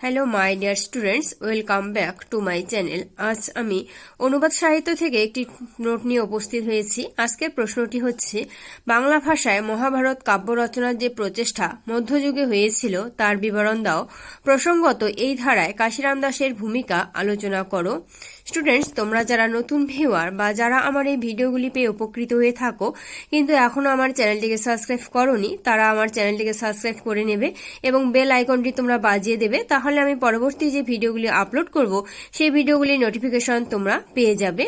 Hello my dear students welcome back to my channel আজ আমি অনুবাদ সাহিত্য থেকে একটি নোট নিয়ে উপস্থিত হয়েছি। আজকের প্রশ্নটি হচ্ছে, বাংলা ভাষায় মহাভারত কাব্য রচনার যে প্রচেষ্টা মধ্যযুগে হয়েছিল, তার বিবরণ দাও। প্রসঙ্গত, এই ধারায় কাশিরাম দাসের ভূমিকা আলোচনা করো। স্টুডেন্টস তোমরা যারা নতুন ভিউয়ার বা যারা আমার এই ভিডিওগুলি পেয়ে উপকৃত হয়ে থাকো, কিন্তু এখনও আমার চ্যানেলটিকে সাবস্ক্রাইব করনি, তারা আমার চ্যানেলটিকে সাবস্ক্রাইব করে নেবে এবং বেল আইকনটি তোমরা বাজিয়ে দেবে তাহলে আমি পরবর্তী যে ভিডিওগুলি আপলোড করব, সেই ভিডিওগুলির নোটিফিকেশন তোমরা পেয়ে যাবে।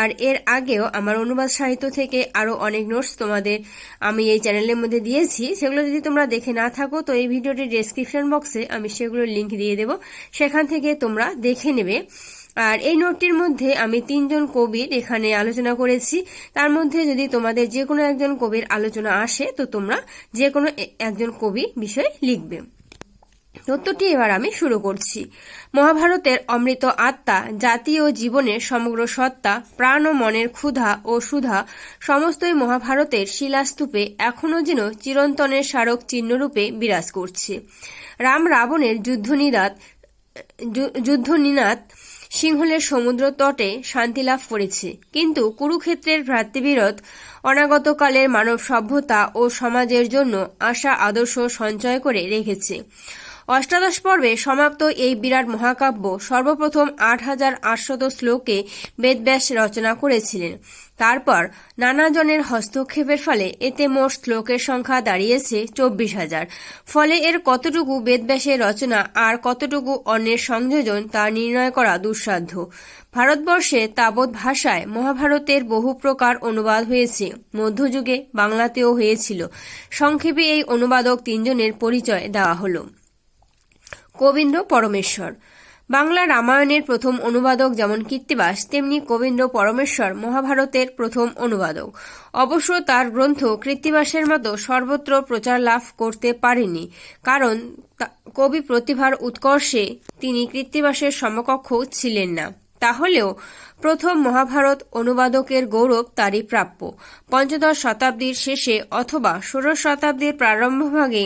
আর এর আগেও আমার অনুবাদ সাহিত্য থেকে আরও অনেক নোটস তোমাদের আমি এই চ্যানেলের মধ্যে দিয়েছি। সেগুলো যদি তোমরা দেখে না থাকো, তো এই ভিডিওটির ডেসক্রিপশন বক্সে আমি সেগুলোর লিঙ্ক দিয়ে দেব। সেখান থেকে তোমরা দেখে নেবে। আর এই নোটটির মধ্যে আমি তিনজন কবির এখানে আলোচনা করেছি। তার মধ্যে যদি তোমাদের যে কোনো একজন কবির আলোচনা আসে, তো তোমরা যে কোনো একজন কবি বিষয়ে লিখবে। তথ্যটি এবার আমি শুরু করছি। মহাভারতের অমৃত আত্মা, জাতীয় জীবনের সমগ্র সত্তা, প্রাণ ও মনের ক্ষুধা ও সুধা, সমস্তই মহাভারতের শিলাস্তূপে এখনও যেন চিরন্তনের স্মারক চিহ্নরূপে বিরাজ করছে। রাম রাবণের যুদ্ধনিদাত যু- যুদ্ধনিনাদ সিংহলের সমুদ্র তটে শান্তি লাভ করেছে। কিন্তু কুরুক্ষেত্রের ভ্রাতৃবিরোধ, অনাগতকালের মানব সভ্যতা ও সমাজের জন্য আশা, আদর্শ সঞ্চয় করে রেখেছে। অষ্টাদশ পর্বে সমাপ্ত এই বিরাট মহাকাব্য সর্বপ্রথম আট হাজার আটশত শ্লোকে বেদব্যাস রচনা করেছিলেন। তারপর নানাজনের হস্তক্ষেপের ফলে এতে মোট শ্লোকের সংখ্যা দাঁড়িয়েছে চব্বিশ হাজার ফলে এর কতটুকু বেদব্যাসের রচনা আর কতটুকু অন্যের সংযোজন তা নির্ণয় করা দুঃসাধ্য। ভারতবর্ষে তাবৎ ভাষায় মহাভারতের বহু প্রকার অনুবাদ হয়েছে। মধ্যযুগে বাংলাতেও হয়েছিল। সংক্ষেপে এই অনুবাদক তিনজনের পরিচয় দেওয়া হলো। কবীন্দ্র পরমেশ্বর। বাংলা রামায়ণের প্রথম অনুবাদক যেমন কীর্তিবাস, তেমনি কবীন্দ্র পরমেশ্বর মহাভারতের প্রথম অনুবাদক। অবশ্য তার গ্রন্থ কৃত্তিবাসের মতো সর্বত্র প্রচার লাভ করতে পারেনি, কারণ কবি প্রতিভার উৎকর্ষে তিনি কৃত্তিবাসের সমকক্ষ ছিলেন না। তাহলেও প্রথম মহাভারত অনুবাদকের গৌরব তারই প্রাপ্য। পঞ্চদশ শতাব্দীর শেষে অথবা ষোড়শ শতাব্দীর প্রারম্ভভাগে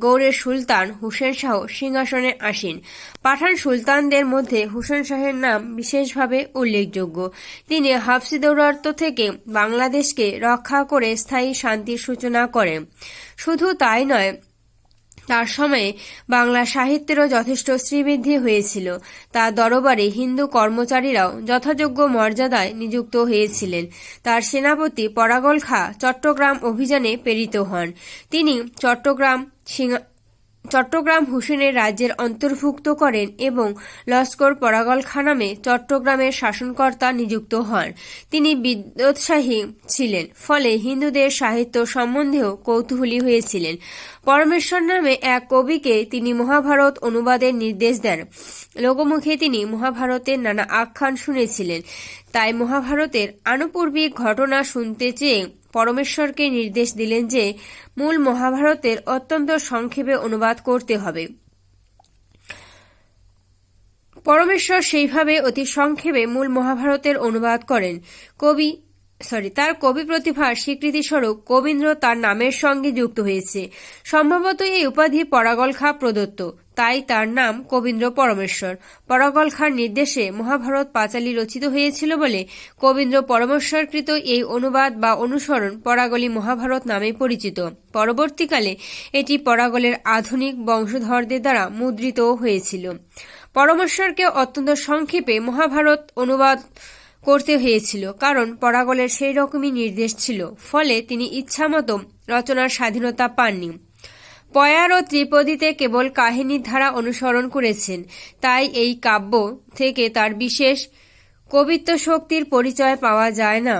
গৌড়ের সুলতান হুসেন শাহ সিংহাসনে আসেন। পাঠান সুলতানদের মধ্যে হুসেন শাহের নাম বিশেষভাবে উল্লেখযোগ্য। তিনি হাফসি দৌরাত্ম থেকে বাংলাদেশকে রক্ষা করে স্থায়ী শান্তির সূচনা করেন। শুধু তাই নয় তার সময়ে বাংলা সাহিত্যেরও যথেষ্ট শ্রীবৃদ্ধি হয়েছিল। তার দরবারে হিন্দু কর্মচারীরাও যথাযোগ্য মর্যাদায় নিযুক্ত হয়েছিলেন। তার সেনাপতি পরাগল খা চট্টগ্রাম অভিযানে প্রেরিত হন। তিনি চট্টগ্রাম চট্টগ্রাম হুসেনের রাজ্যের অন্তর্ভুক্ত করেন এবং লস্কর পরাগল খা নামে চট্টগ্রামের শাসনকর্তা নিযুক্ত হন। তিনি বিদ্যোৎসাহী ছিলেন, ফলে হিন্দুদের সাহিত্য সম্বন্ধেও কৌতূহলী হয়েছিলেন। পরমেশ্বর নামে এক কবিকে তিনি মহাভারত অনুবাদের নির্দেশ দেন। লোকমুখে তিনি মহাভারতের নানা আখ্যান শুনেছিলেন। তাই মহাভারতের আনুপূর্বিক ঘটনা শুনতে চেয়ে পরমেশ্বরকে নির্দেশ দিলেন যে মূল মহাভারতের অত্যন্ত সংক্ষেপে অনুবাদ করতে হবে। পরমেশ্বর সেইভাবে অতি সংক্ষেপে মূল মহাভারতের অনুবাদ করেন। কবি সরি তার কবি প্রতিভার স্বীকৃতিস্বরূপ কবীন্দ্র তার নামের সঙ্গে যুক্ত হয়েছে। সম্ভবত এই উপাধি পরাগল খা প্রদত্ত। তাই তার নাম কবীন্দ্র পরমেশ্বর। পরাগল খাঁর নির্দেশে মহাভারত পাঁচালী রচিত হয়েছিল বলে কবীন্দ্র পরমেশ্বরকৃত এই অনুবাদ বা অনুসরণ পরাগলী মহাভারত নামে পরিচিত। পরবর্তীকালে এটি পরাগলের আধুনিক বংশধরদের দ্বারা মুদ্রিতও হয়েছিল। পরমেশ্বরকে অত্যন্ত সংক্ষেপে মহাভারত অনুবাদ করতে হয়েছিল, কারণ পরাগলের সেই রকমই নির্দেশ ছিল, ফলে তিনি ইচ্ছামতো রচনার স্বাধীনতা পাননি। পয়ার ও ত্রিপদীতে কেবল কাহিনীর ধারা অনুসরণ করেছেন। তাই এই কাব্য থেকে তার বিশেষ কবিত্ব শক্তির পরিচয় পাওয়া যায় না।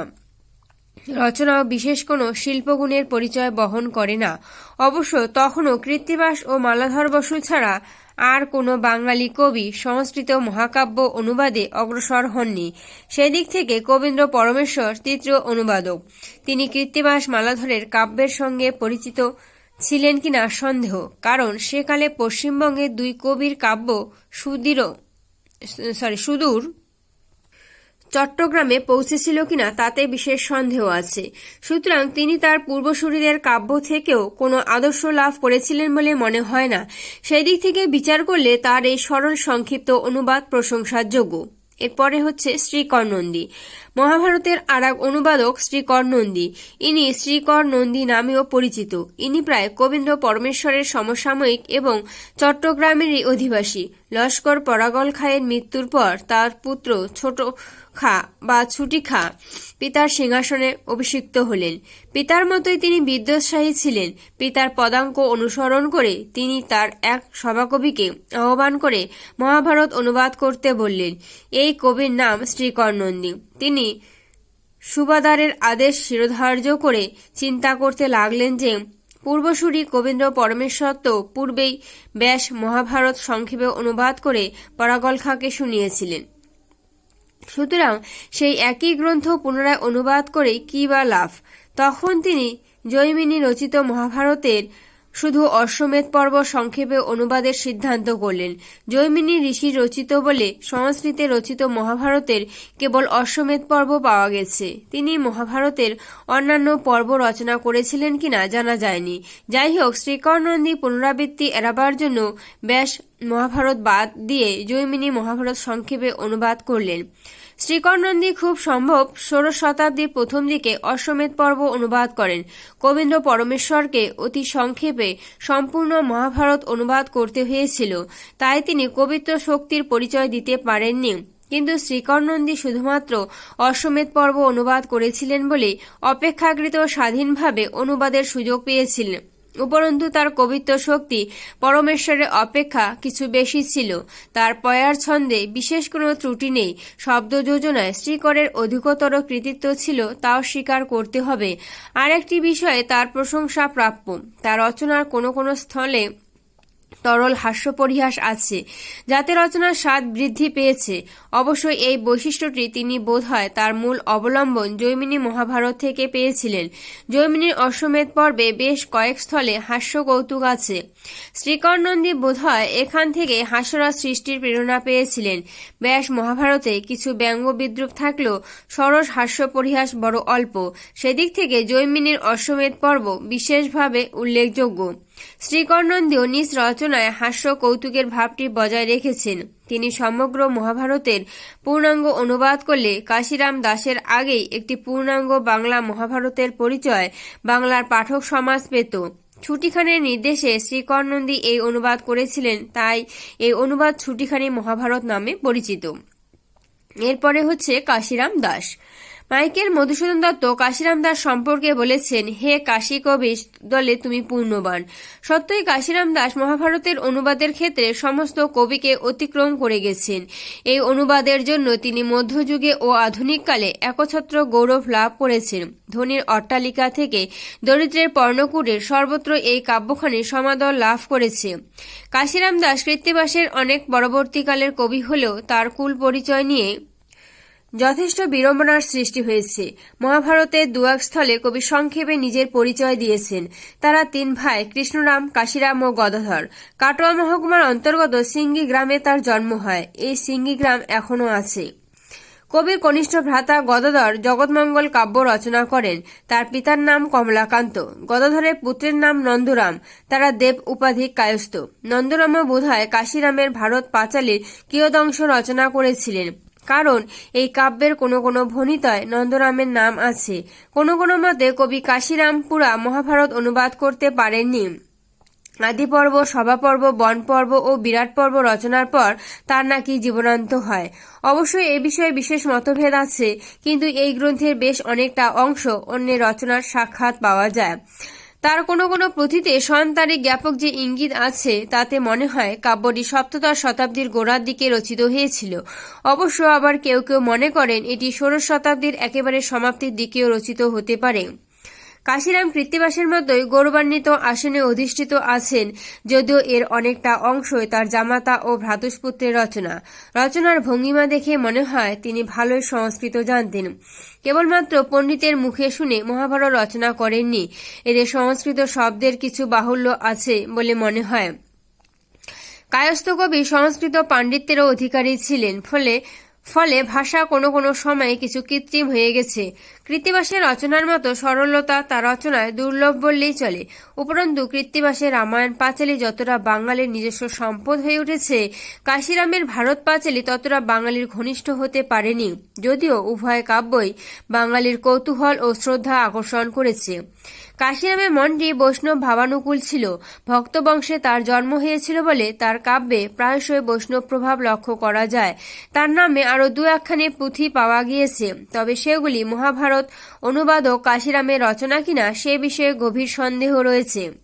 রচনাও বিশেষ কোনো শিল্পগুণের পরিচয় বহন করে না। অবশ্য তখনও কৃত্তিবাস ও মালাধর বসু ছাড়া আর কোনো বাঙালি কবি সংস্কৃত মহাকাব্য অনুবাদে অগ্রসর হননি। সেদিক থেকে কবীন্দ্র পরমেশ্বর তৃতীয় অনুবাদক। তিনি কৃত্তিবাস মালাধরের কাব্যের সঙ্গে পরিচিত ছিলেন কিনা সন্দেহ, কারণ সেকালে পশ্চিমবঙ্গের দুই কবির কাব্য সুদৃঢ় সরি, সুদূর চট্টগ্রামে পৌঁছেছিল কিনা তাতে বিশেষ সন্দেহ আছে। সুতরাং তিনি তার পূর্বসূরীদের কাব্য থেকেও কোনো আদর্শ লাভ করেছিলেন বলে মনে হয় না। সেই দিক থেকে বিচার করলে তার এই সরল সংক্ষিপ্ত অনুবাদ প্রশংসার যোগ্য। এরপরে হচ্ছে শ্রীকর নন্দী মহাভারতের আর এক অনুবাদক শ্রীকর নন্দী ইনি শ্রীকর নন্দী নামেও পরিচিত। ইনি প্রায় কবীন্দ্র পরমেশ্বরের সমসাময়িক এবং চট্টগ্রামেরই অধিবাসী। লস্কর পরাগল খায়ের মৃত্যুর পর তার পুত্র ছোট খা বা ছুটি খা। পিতার সিংহাসনে অভিষিক্ত হলেন। পিতার মতোই তিনি বিদ্যোৎসাহী ছিলেন। পিতার পদাঙ্ক অনুসরণ করে তিনি তার এক সভাকবিকে আহ্বান করে মহাভারত অনুবাদ করতে বললেন। এই কবির নাম শ্রীকর নন্দী তিনি সুবাদারের আদেশ শিরোধার্য করে চিন্তা করতে লাগলেন যে, পূর্বসূরি কবীন্দ্র পরমেশ্বর তো পূর্বেই ব্যাস মহাভারত সংক্ষেপে অনুবাদ করে পরাগল খাঁকে শুনিয়েছিলেন। সুতরাং সেই একই গ্রন্থ পুনরায় অনুবাদ করে কি বা লাভ? তখন তিনি জৈমিনী রচিত মহাভারতের শুধু অশ্বমেধ পর্ব সংক্ষেপে অনুবাদের সিদ্ধান্ত করলেন। জৈমিনী ঋষি রচিত বলে সংস্কৃতে রচিত মহাভারতের কেবল অশ্বমেধ পর্ব পাওয়া গেছে। তিনি মহাভারতের অন্যান্য পর্ব রচনা করেছিলেন কিনা জানা যায়নি। যাই হোক শ্রীকর্ণন্দী পুনরাবৃত্তি এড়াবার জন্য ব্যাস মহাভারত বাদ দিয়ে জৈমিনী মহাভারত সংক্ষেপে অনুবাদ করলেন। শ্রীকরনন্দী খুব সম্ভব ষোড়শ শতাব্দীর প্রথম দিকে অশ্বমেধ পর্ব অনুবাদ করেন। কবীন্দ্র পরমেশ্বরকে অতি সংক্ষেপে সম্পূর্ণ মহাভারত অনুবাদ করতে হয়েছিল। তাই তিনি কবিত্ব শক্তির পরিচয় দিতে পারেননি। কিন্তু শ্রীকরনন্দী শুধুমাত্র অশ্বমেধ পর্ব অনুবাদ করেছিলেন বলে অপেক্ষাকৃত স্বাধীনভাবে অনুবাদের সুযোগ পেয়েছিলেন। উপরন্তু তার কবিত্ব শক্তি পরমেশ্বরের অপেক্ষা কিছু বেশি ছিল। তার পয়ার ছন্দে বিশেষ কোনো ত্রুটি নেই। শব্দ যোজনায় শ্রীকরের অধিকতর কৃতিত্ব ছিল, তাও স্বীকার করতে হবে। আরেকটি বিষয়ে তার প্রশংসা প্রাপ্য তার রচনার কোনো কোনো স্থলে তরল হাস্য পরিহাস আছে। যাতে রচনার স্বাদ বৃদ্ধি পেয়েছে। অবশ্যই এই বৈশিষ্ট্যটি তিনি বোধ হয় তার মূল অবলম্বন জৈমিনী মহাভারত থেকে পেয়েছিলেন। জৈমিনীর অশ্বমেধ পর্বে বেশ কয়েক স্থলে হাস্য কৌতুক আছে। শ্রীকরনন্দী বোধহয় এখান থেকে হাস্যরস সৃষ্টির প্রেরণা পেয়েছিলেন। ব্যাস, মহাভারতে কিছু ব্যঙ্গ বিদ্রুপ থাকলেও সরস হাস্য পরিহাস বড় অল্প। সেদিক থেকে জৈমিনীর অশ্বমেধ পর্ব বিশেষভাবে উল্লেখযোগ্য। শ্রীকরনন্দীও নিজ রচনায় হাস্য কৌতুকের ভাবটি বজায় রেখেছেন। তিনি সমগ্র মহাভারতের পূর্ণাঙ্গ অনুবাদ করলে কাশিরাম দাসের আগেই একটি পূর্ণাঙ্গ বাংলা মহাভারতের পরিচয় বাংলার পাঠক সমাজ পেত। ছুটিখানের নির্দেশে শ্রীকর্ণন্দী এই অনুবাদ করেছিলেন, তাই এই অনুবাদ ছুটিখানি মহাভারত নামে পরিচিত। এরপরে হচ্ছে কাশিরাম দাস। মাইকেল মধুসূদন দত্ত, কাশিরাম দাস সম্পর্কে বলেছেন, হে কাশী কবি, দলে তুমি পূর্ণবান। সত্যই কাশিরাম দাস মহাভারতের অনুবাদের ক্ষেত্রে সমস্ত কবিকে অতিক্রম করে গেছেন। এই অনুবাদের জন্য তিনি মধ্যযুগে ও আধুনিককালে একছত্র গৌরব লাভ করেছেন। ধনির অট্টালিকা থেকে দরিদ্রের পর্ণকুটের সর্বত্র এই কাব্যখানি সমাদর লাভ করেছে। কাশিরাম দাস কৃত্তিবাসের অনেক পরবর্তীকালের কবি হলেও তার কুল পরিচয় নিয়ে যথেষ্ট বিড়ম্বনার সৃষ্টি হয়েছে। মহাভারতের দুয়াক স্থলে কবি সংক্ষেপে নিজের পরিচয় দিয়েছেন। তারা তিন ভাই, কৃষ্ণরাম, কাশিরাম ও গদাধর। কাটোয়া মহকুমার অন্তর্গত সিঙ্গি গ্রামে তার জন্ম হয়। এই সিঙ্গি গ্রাম এখনও আছে। কবির কনিষ্ঠ ভ্রাতা গদাধর জগৎমঙ্গল কাব্য রচনা করেন। তার পিতার নাম কমলাকান্ত। গদাধরের পুত্রের নাম নন্দরাম। তারা দেব উপাধি কায়স্থ। নন্দরামও বোধহয় কাশিরামের ভারত পাঁচালীর কিয়দংশ রচনা করেছিলেন। কারণ এই কাব্যের কোনো কোনো ভণিতয় নন্দরামের নাম আছে। কোনো কোনো মতে কবি কাশিরাম পুরা মহাভারত অনুবাদ করতে পারেননি। আদিপর্ব, সভাপর্ব, বনপর্ব ও বিরাট পর্ব রচনার পর তার নাকি জীবনান্ত হয়। অবশ্যই এ বিষয়ে বিশেষ মতভেদ আছে, কিন্তু এই গ্রন্থের বেশ অনেকটা অংশ অন্যের রচনার সাক্ষাৎ পাওয়া যায়। তার কোনো কোনো পুঁথিতে সন্তানের জ্ঞাপক যে ইঙ্গিত আছে, তাতে মনে হয় কাব্যটি সপ্তদশ শতাব্দীর গোড়ার দিকে রচিত হয়েছিল। অবশ্য আবার কেউ কেউ মনে করেন এটি ষোড়শ শতাব্দীর একেবারে সমাপ্তির দিকেও রচিত হতে পারে। কাশিরাম কৃত্তিবাসের মতোই গৌরবান্বিত আসনে অধিষ্ঠিত আছেন, যদিও এর অনেকটা অংশই তার জামাতা ও ভ্রাতুষ্পুত্রের রচনা। রচনার ভঙ্গিমা দেখে মনে হয় তিনি ভালোই সংস্কৃত জানতেন। কেবলমাত্র পণ্ডিতের মুখে শুনে মহাভারত রচনা করেননি। এদের সংস্কৃত শব্দের কিছু বাহুল্য আছে বলে মনে হয়। কায়স্থ কবি সংস্কৃত পাণ্ডিত্যেরও অধিকারী ছিলেন, ফলে ফলে ভাষা কোনো কোনো সময়ে কিছু কৃত্রিম হয়ে গেছে। কৃত্তিবাসের রচনার মতো সরলতা তার রচনায় দুর্লভ বললেই চলে। উপরন্তু কৃত্তিবাসের রামায়ণ পাঁচালী যতটা বাঙালির নিজস্ব সম্পদ হয়ে উঠেছে, কাশিরামের ভারত পাঁচালী ততটা বাঙালির ঘনিষ্ঠ হতে পারেনি, যদিও উভয় কাব্যই বাঙালির কৌতূহল ও শ্রদ্ধা আকর্ষণ করেছে। কাশিরামের মনটি বৈষ্ণব ভাবানুকূল ছিল, ভক্তবংশে তার জন্ম হয়েছিল বলে তার কাব্যে প্রায়শই বৈষ্ণব প্রভাব লক্ষ্য করা যায়। তার নামে আরও দু একখানি পুঁথি পাওয়া গিয়েছে, তবে সেগুলি মহাভারত অনুবাদক কাশিরামের রচনা কিনা সে বিষয়ে গভীর সন্দেহ রয়েছে।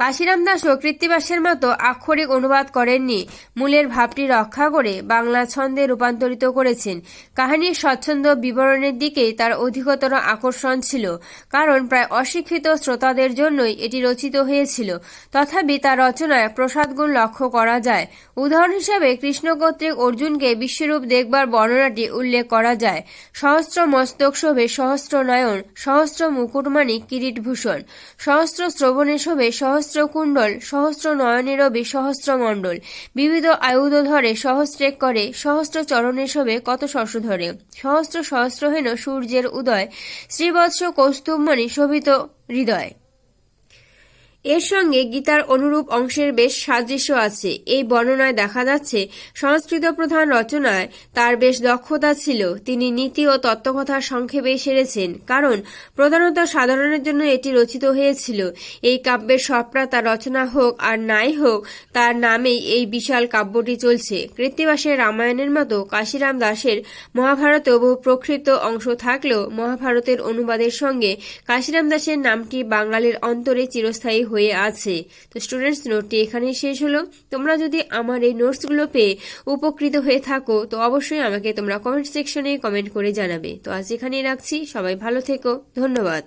কাশিরাম দাসও কৃত্তিবাসের মতো আক্ষরিক অনুবাদ করেননি। মূলের ভাবটি রক্ষা করে বাংলা ছন্দে রূপান্তরিত করেছেন। কাহিনীর স্বচ্ছন্দ বিবরণের দিকেই তার অধিকতর আকর্ষণ ছিল, কারণ প্রায় অশিক্ষিত শ্রোতাদের জন্যই এটি রচিত হয়েছিল। তথাপি তার রচনায় প্রসাদগুণ লক্ষ্য করা যায়। উদাহরণ হিসাবে কৃষ্ণ কর্তৃক অর্জুনকে বিশ্বরূপ দেখবার বর্ণনাটি উল্লেখ করা যায়। সহস্র মস্তক শোভে সহস্র নয়ন, সহস্র মুকুটমাণিক কিরিটভূষণ, সহস্র শ্রবণে শোভে সহস্র কুণ্ডল সহস্র নয়নের রবি সহস্র মণ্ডল বিবিধ আয়ুধ ধরে, সহস্রেক করে সহস্র চরণে শোভে কত শস্য ধরে। সহস্র সহস্র হেন সূর্যের উদয়, শ্রীবৎস কৌস্তুভমণি শোভিত হৃদয়। এর সঙ্গে গীতার অনুরূপ অংশের বেশ সাদৃশ্য আছে। এই বর্ণনায় দেখা যাচ্ছে, সংস্কৃত প্রধান রচনায় তার বেশ দক্ষতা ছিল। তিনি নীতি ও তত্ত্বকথা সংক্ষেপে সেরেছেন, কারণ প্রধানত সাধারণের জন্য এটি রচিত হয়েছিল। এই কাব্যের সবটা তার রচনা হোক আর নাই হোক, তার নামেই এই বিশাল কাব্যটি চলছে। কৃত্তিবাসের রামায়ণের মতো কাশিরাম দাসের মহাভারতেও বহু প্রকৃত অংশ থাকলেও মহাভারতের অনুবাদের সঙ্গে কাশিরাম দাসের নামটি বাঙালির অন্তরে চিরস্থায়ী হয়ে আছে। তো স্টুডেন্টস নোটটি এখানেই শেষ হলো। তোমরা যদি আমার এই নোটসগুলো পেয়ে উপকৃত হয়ে থাকো, তো অবশ্যই আমাকে তোমরা কমেন্ট সেকশনে কমেন্ট করে জানাবে। তো আজ এখানেই রাখছি। সবাই ভালো থেকো। ধন্যবাদ।